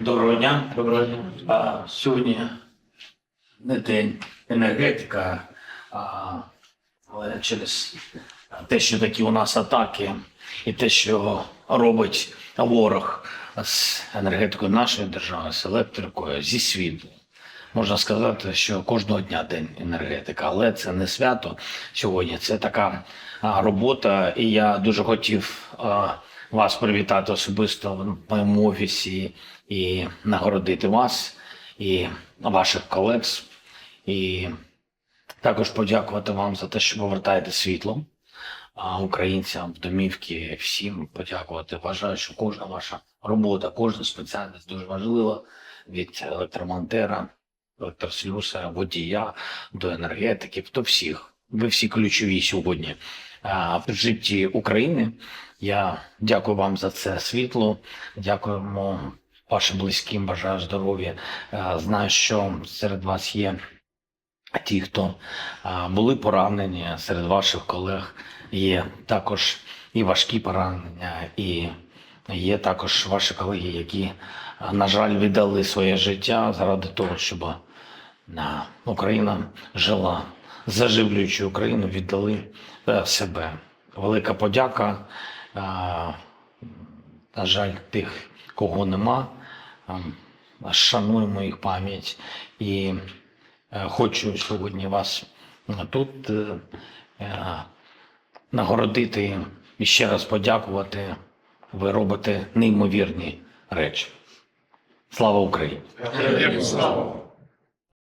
Доброго дня. Доброго дня. А, сьогодні не день енергетика, а, але через те, що такі у нас атаки, і те, що робить ворог з енергетикою нашої держави, з електрикою, зі світлом. Можна сказати, що кожного дня день енергетика, але це не свято сьогодні. Це така робота, і я дуже хотів вас привітати особисто в моєму офісі і нагородити вас і ваших колег. І також подякувати вам за те, що повертаєте світло українцям в домівки, всім подякувати. Вважаю, що кожна ваша робота, кожна спеціальність дуже важлива від електромонтера, електрослюсара, водія до енергетиків, до всіх. Ви всі ключові сьогодні в житті України. Я дякую вам за це світло. Дякуємо вашим близьким, бажаю здоров'я. Знаю, що серед вас є ті, хто були поранені, серед ваших колег є також і важкі поранення, і є також ваші колеги, які, на жаль, віддали своє життя заради того, щоб Україна жила, заживлюючи Україну, віддали е, себе. Велика подяка. На жаль, тих, кого нема. Ем, Шануємо їх пам'ять і е, хочу сьогодні вас е, тут е, е, нагородити і ще раз подякувати. Ви робите неймовірні речі. Слава Україні! Слава!